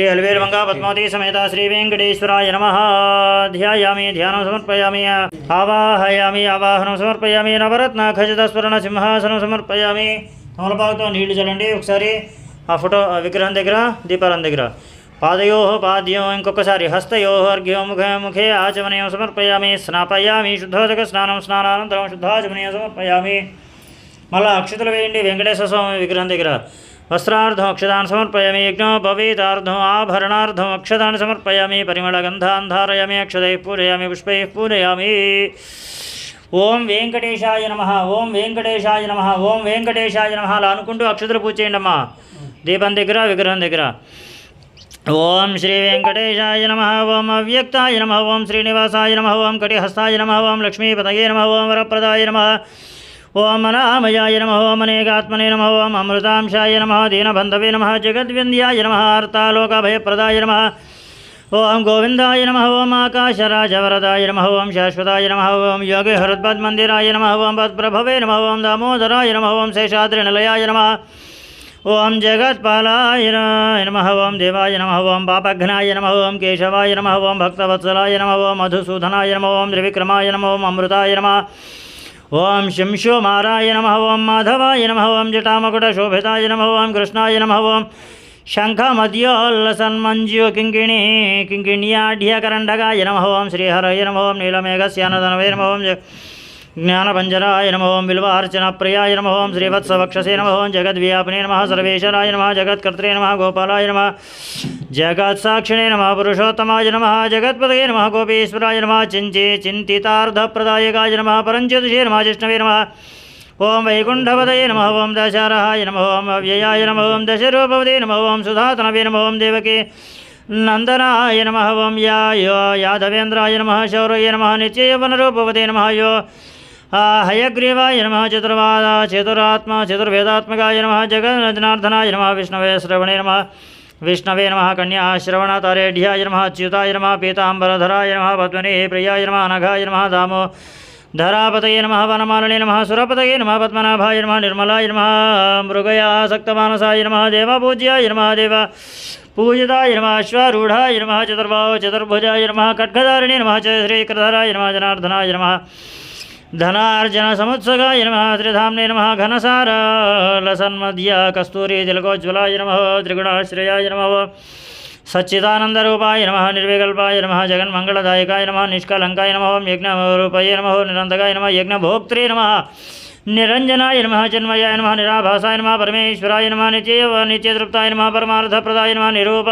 శ్రీ అలివేలుమంగా పద్మావతి సమేత శ్రీ వెంకటేశ్వరాయ నమ. ధ్యాయామి ధ్యానం సమర్పయామి ఆవాహయామి ఆవాహనం సమర్పయామి నవరత్న ఖచ్చిత స్వర్ణ సింహాసనం సమర్పయామి. తమలపాకుతో నీళ్ళు చల్లండి ఒకసారి. ఆ ఫోటో విగ్రహం దగ్గర దీపాలం దగ్గర. పాదయో పాద్యం ఇంకొకసారి హస్తయో అర్ఘ్యం ముఖ ముఖే ఆచమనయం సమర్పయామి. స్నాపయామి శుద్ధోదక స్నానం స్నానానంతరం శుద్ధాచమనయం సమర్పయామి. మళ్ళా అక్షతలు వేయండి వెంకటేశ్వర స్వామి విగ్రహం దగ్గర. వస్త్రార్థం అక్షతాన్ని సమర్పయామి యజ్ఞో భవేతార్థం ఆభరణార్థం అక్షతాన్ని సమర్పయామి పరిమళ గంధాన్ ధారయామి అక్షతై పూరయామి పుష్పై పూరయామి ఓం వెంకటేశాయ నమ ఓం వెంకటేశాయ నమ ఓం వెంకటేశాయ నమ అలా అనుకుంటూ అక్షతలు పూజ చేయండి అమ్మా దీపం దగ్గర విగ్రహం దగ్గర ఓం శ్రీ వెంకటేశాయ నమ ఓం అవ్యక్తాయ నమ ఓం శ్రీనివాసాయ నమ ఓం కటిహస్తాయ నమ ఓం లక్ష్మీపతయే నమ ఓం వరప్రదాయ నమ ఓం అనామయాయ నమ ఓం అనేకాత్మనే నమ ఓం అమృతాంశాయ నమ దీనబంధవే నమ జగద్వింద్యాయ నమ అర్థాలోకభయప్రదాయ నమ ఓం గోవిందాయ నమ ఓం ఆకాశరాజవరదాయ నమ ఓం శాశ్వతాయ నమ ఓం యోగి హృద్పద్మందిరాయ నమ ఓం భద్ప్రభవే నమ ఓం దామోదరాయ నమ ఓం శేషాద్రినిలయాయ నమ ఓం జగత్పాలాయ నమ ఓం దేవాయ నమ ఓం పాపఘ్నాయ నమ ఓం కేశవాయ నమ ఓం భక్తవత్సలాయ నమ ఓం మధుసూదనాయ నమ ఓం త్రివిక్రమాయ నమ ఓం అమృతాయ నమ ఓం శంశోమారాయ నమ ఓం మాధవాయ నమ ఓం జటామకుట శోభితాయ నమ ఓం కృష్ణాయ నమ ఓం శంఖమద్యోల్లసన్మంజ్యో కింకిణి కింకిణ్యాఢ్యకరండగాయ నమ ఓం శ్రీహరయ నమ ఓం నీలమేఘస్యానదనవే నమ ఓం జ- జ్ఞానపంజరాయ నమ ఓం బిల్వార్చన ప్రియాయ నమ ఓం శ్రీవత్సవక్షసే నమ ఓం జగద్వ్యాపినే నమ సర్వేశ్వరాయ నమ జగత్కర్త్రే నమ గోపాలాయ నమ జగత్సాక్షిణే నమ పురుషోత్తమాయ నమ జగత్పతయే నమ గోపీశ్వరాయ నమ చించే చింతితార్థప్రదాయకాయ నమ పరంజ్యోతిషే నమ జిష్ణవే నమ ఓం వైకుంఠపదయే నమ ఓం దశారహాయ నమ ఓం అవ్యయాయ నమ ఓం దశరూపవదే నమ ఓం సుధాతనవే నమ ఓం దేవకే నందనాయ నమ ఓం యాయో యాదవేంద్రాయ నమ శౌరయ నమ నిత్యయవనరూపవదే నమ యో ఆ హయగ్రీవాయ నమ చతుర్వాద చతురాత్మ చతుర్వేదాత్మకాయ నమ జగన్నాథనాయ నమ విష్ణవే శ్రవణే నమ విష్ణవే నమ కన్యా శ్రవణతారేఢ్యాయ నమ అచ్యుతాయ నమ పీతాంబరధరాయ నమ పద్మనే ప్రియాయ నమ అనఘాయ నమ దామో ధరాపతయే నమ వనమాలనే నమ సురపతయే నమ పద్మనాభాయ నమ నిర్మలాయ నమ మృగయాసక్తమానసాయ నమ దేవపూజ్యాయ నమ దేవ పూజితాయ నమ అశ్వారూఢాయ నమ చతుర్బాహు చతుర్భుజాయ నమ ఖడ్గధారిణే నమ చ శ్రీకృధరాయ నమ జనార్దనాయ నమ ధనార్జన సముత్సగాయ నమ త్రిధామ్నే నమ ఘనసార లసన్మధ్య కస్తూరి తిలకోజ్వలాయ నమ త్రిగుణాశ్రయాయ నమ సచ్చిదానందరూపాయ నమ నిర్వికల్పాయ నమ జగన్మంగళదాయకాయ నమ నిష్కలంకాయ నమ యజ్ఞరూపాయ నమ నిరంతకాయ నమ యజ్ఞభోక్త్రే నమ నిరంజనాయ నమ జన్మయాయ నమ నిరాభాసాయ నమ పరమేశ్వరాయ నమ నిత్య నిత్యతృప్తాయ నమ పరమార్థప్రదాయ నమ నిరూప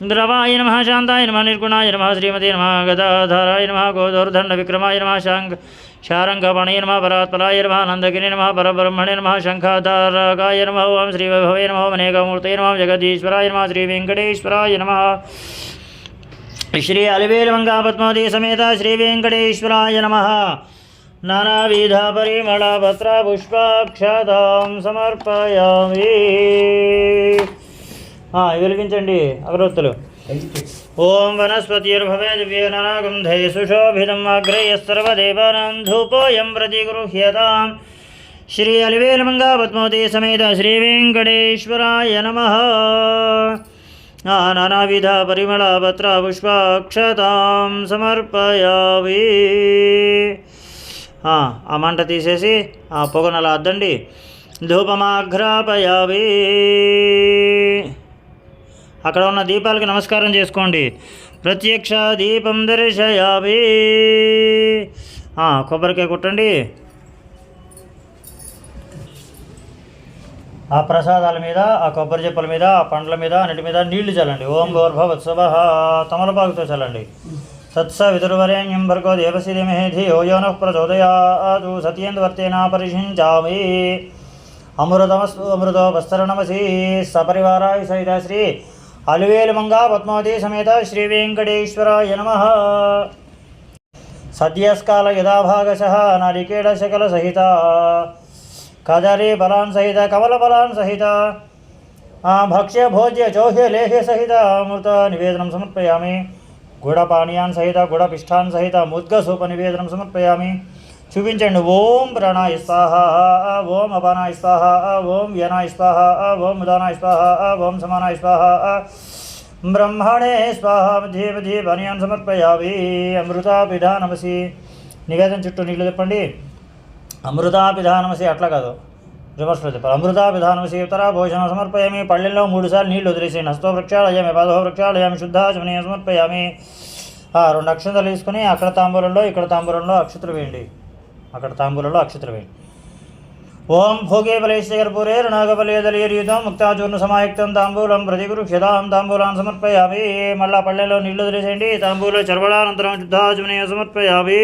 ద్రవాయ నమ శాంతాయ నమ నిర్గుణాయ నమ శ్రీమతే నమ గదాధారాయ నమ గోదోర్దండ విక్రమాయ నమ శాంగ శారంగపణయ నమ పరాత్పరాయ నమ నందగిరి నమ పరబ్రహ్మణే నమ శంఖాధారకాయ నమ ఓం శ్రీ వైభవే నమ అనేకమూర్తయ నమ జగదీశ్వరాయ నమ శ్రీ వెంకటేశ్వరాయ నమ శ్రీ అలివేలుమంగా పద్మావతి సమేత శ్రీ వెంకటేశ్వరాయ నమ నానావిధ పరిమళ పత్ర పుష్పాక్షతాం సమర్పయామి ఆ, వెలిగించండి అగరవత్తులు. ఓం వనస్పతిర్భవే దివ్యేననాగంధై సుశోభితం అగ్రయస్సర్వదేవానాం ధూపోయం ప్రతిగృహ్యతాం. శ్రీ అలివేలమంగా పద్మవతి సమేత శ్రీ వెంకటేశ్వరాయ నమ. నానావిధ పరిమళ పత్ర పుష్పాక్షతాం సమర్పయావి ఆ మంట తీసేసి ఆ పొగనలా అద్దండి. ధూపమాఘ్రాపయామి. అక్కడ ఉన్న దీపాలకి నమస్కారం చేసుకోండి. ప్రత్యక్ష దీపం దర్శయామి. కొబ్బరికాయ కొట్టండి. ఆ ప్రసాదాల మీద ఆ కొబ్బరి చెప్పుల మీద ఆ పండ్ల మీద అన్నిటి మీద నీళ్ళు చల్లండి. ఓం గోర్భవత్సవ తమలపాకుతో చల్లండి. సత్స విదుర్వరేణ్యం భర్గో దేవశ్రీ ధీమహి ధియో యో ప్రచోదయాదు సత్యేంద్వర్తేన పరిషించామి అమృతమస్తు అమృతోపస్తరణమసి సపరివారాయ సహిత శ్రీ అలివేలుమంగా పద్మావతి సమేత శ్రీ వెంకటేశ్వరాయ నమ సద్యస్కాల యథాభాగశ నారికేళ శకల సహిత కదరీ ఫలాన్ సహిత కమల ఫలాన్ సహిత ఆ, భక్ష్య భోజ్య చౌహ్య లేహ్య సహిత అమృత నివేదనం సమర్పయామి గుడపానీయాన్ సహిత గుడపిష్టాన్ సహిత ముద్గసూప నివేదనం సమర్పయామి చూపించండి. ఓం ప్రాణాయ స్వాహ ఓం అపానాయ స్వాహ ఓం వ్యనాయ స్వాహ ఓం ఉదానాయ స్వాహ ఓం సమానాయ స్వాహ. బ్రహ్మణే స్వాహ మధ్యే మధ్యే సమర్పయావి సమర్పయామి. అమృతాపిధానమసి నివేదన చుట్టూ నీళ్ళు చెప్పండి అమృతాపిధానమసి అట్లా కాదు. రివర్స్లో చెప్పాలి. అమృతాపిధానమసి ఉత్తర భోజనం సమర్పయామి. పళ్ళెల్లో మూడుసార్లు నీళ్ళు వదిలేసి హస్తో వృక్షాలయామి పాదో వృక్షాలయామి శుద్ధాచమనీయం సమర్పయామి. ఆ, రెండు అక్షతలు తీసుకుని అక్కడ తాంబూలంలో ఇక్కడ తాంబూలంలో అక్షతలు వేయండి. అక్కడ తాంబూలంలో అక్షతలు వేయండి. ఓం భోగే బలేశ్వరపూరే రుణాగబలేదలీయుతం ముక్తాచూర్ణ సమాయుక్తం తాంబూలం ప్రతిగురు క్షదాం తాంబూలాన్ని సమర్పయామి. మళ్ళా పళ్ళెలో నీళ్ళు వదిలేసేయండి. తాంబూల చర్వడానంతరం శుద్ధాచమనీయ సమర్పయామి.